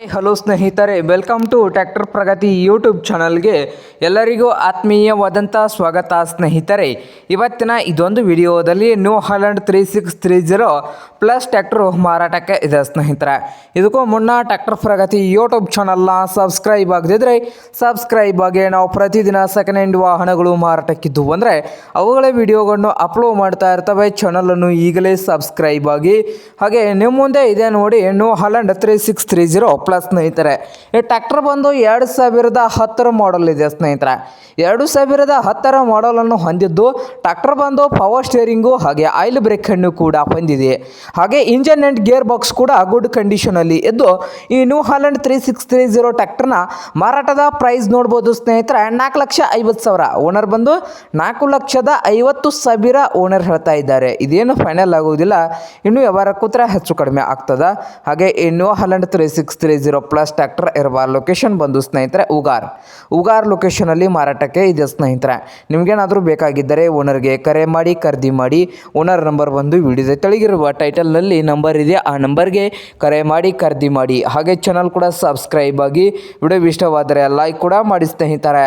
Hello ಸ್ನೇಹಿತರೆ welcome to tractor Pragati YouTube ಚಾನಲ್ಗೆ ಎಲ್ಲರಿಗೂ ಆತ್ಮೀಯವಾದಂಥ ಸ್ವಾಗತ ಸ್ನೇಹಿತರೆ. ಇವತ್ತಿನ ಇದೊಂದು ವಿಡಿಯೋದಲ್ಲಿ New Holland three six three zero plus tractor ಮಾರಾಟಕ್ಕೆ ಇದೆ ಸ್ನೇಹಿತರೆ. ಇದಕ್ಕೂ ಮುನ್ನ ಟ್ಯಾಕ್ಟರ್ ಪ್ರಗತಿ ಯೂಟ್ಯೂಬ್ ಚಾನಲ್ನ ಸಬ್ಸ್ಕ್ರೈಬ್ ಆಗದಿದ್ದರೆ ಸಬ್ಸ್ಕ್ರೈಬ್ ಆಗಿ ನಾವು ಪ್ರತಿದಿನ ಸೆಕೆಂಡ್ ಹ್ಯಾಂಡ್ ವಾಹನಗಳು ಮಾರಾಟಕ್ಕಿದ್ದು ಅಂದರೆ, ಅವುಗಳ ವಿಡಿಯೋಗಳನ್ನು ಅಪ್ಲೋಡ್ ಮಾಡ್ತಾ ಇರ್ತವೆ. ಚಾನಲನ್ನು ಈಗಲೇ ಸಬ್ಸ್ಕ್ರೈಬ್ ಆಗಿ. ಹಾಗೆ ನಿಮ್ಮ ಮುಂದೆ ಇದೆ ನೋಡಿ New Holland three six three zero plus ಸ್ನೇಹಿತರೆ. ಈ ಟ್ರ್ಯಾಕ್ಟರ್ ಬಂದು ಎರಡು ಸಾವಿರದ ಹತ್ತರ ಮಾಡಲ್ ಇದೆ ಸ್ನೇಹಿತರೆ. ಎರಡು ಸಾವಿರದ ಹತ್ತರ ಮಾಡಲನ್ನು ಹೊಂದಿದ್ದು ಟ್ರ್ಯಾಕ್ಟರ್ ಬಂದು ಪವರ್ ಸ್ಟೇರಿಂಗು ಹಾಗೆ ಆಯಿಲ್ ಬ್ರೇಕ್ ಅನ್ನು ಕೂಡ ಹೊಂದಿದೆ. ಹಾಗೆ ಇಂಜನ್ ಆ್ಯಂಡ್ ಗೇರ್ ಬಾಕ್ಸ್ ಕೂಡ ಗುಡ್ ಕಂಡೀಷನಲ್ಲಿ ಇದ್ದು, ಈ New Holland three six three zero ಟ್ರ್ಯಾಕ್ಟರ್ನ ಮಾರಾಟದ ಪ್ರೈಸ್ ನೋಡ್ಬೋದು ಸ್ನೇಹಿತರೆ. ನಾಲ್ಕು ಲಕ್ಷ ಐವತ್ತು ಸಾವಿರ. ಓನರ್ ಬಂದು ನಾಲ್ಕು ಲಕ್ಷದ ಐವತ್ತು ಸಾವಿರ ಓನರ್ ಹೇಳ್ತಾ ಇದ್ದಾರೆ. ಇದೇನು ಫೈನಲ್ ಆಗುವುದಿಲ್ಲ. ಇನ್ನು ವ್ಯವಹಾರ ಕೂತ್ರೆ ಹೆಚ್ಚು ಕಡಿಮೆ ಆಗ್ತದ. ಹಾಗೆ ಈ New Holland three six three zero plus tractor ಇರುವ ಲೊಕೇಶನ್ ಬಂದು ಸ್ನೇಹಿತರೆ, ಉಗಾರ್. ಉಗಾರ್ ಲೊಕೇಶನಲ್ಲಿ ಮಾರಾಟಕ್ಕೆ ಇದೆ ಸ್ನೇಹಿತರೆ. ನಿಮಗೇನಾದರೂ ಬೇಕಾಗಿದ್ದರೆ ಓನರ್ಗೆ ಕರೆ ಮಾಡಿ, ಖರೀದಿ ಮಾಡಿ ಓನರ್ ನಂಬರ್ ಬಂದು ವಿಡಿಯೋದ ತೆಳಗಿರುವ ಟೈಟಲ್ನಲ್ಲಿ ನಂಬರ್ ಇದೆ. ಆ ನಂಬರ್ಗೆ ಕರೆ ಮಾಡಿ, ಖರೀದಿ ಮಾಡಿ. ಹಾಗೆ ಚಾನಲ್ ಕೂಡ ಸಬ್ಸ್ಕ್ರೈಬ್ ಆಗಿ, ವಿಡಿಯೋ ಇಷ್ಟವಾದರೆ ಲೈಕ್ ಕೂಡ ಮಾಡಿ ಸ್ನೇಹಿತರೆ.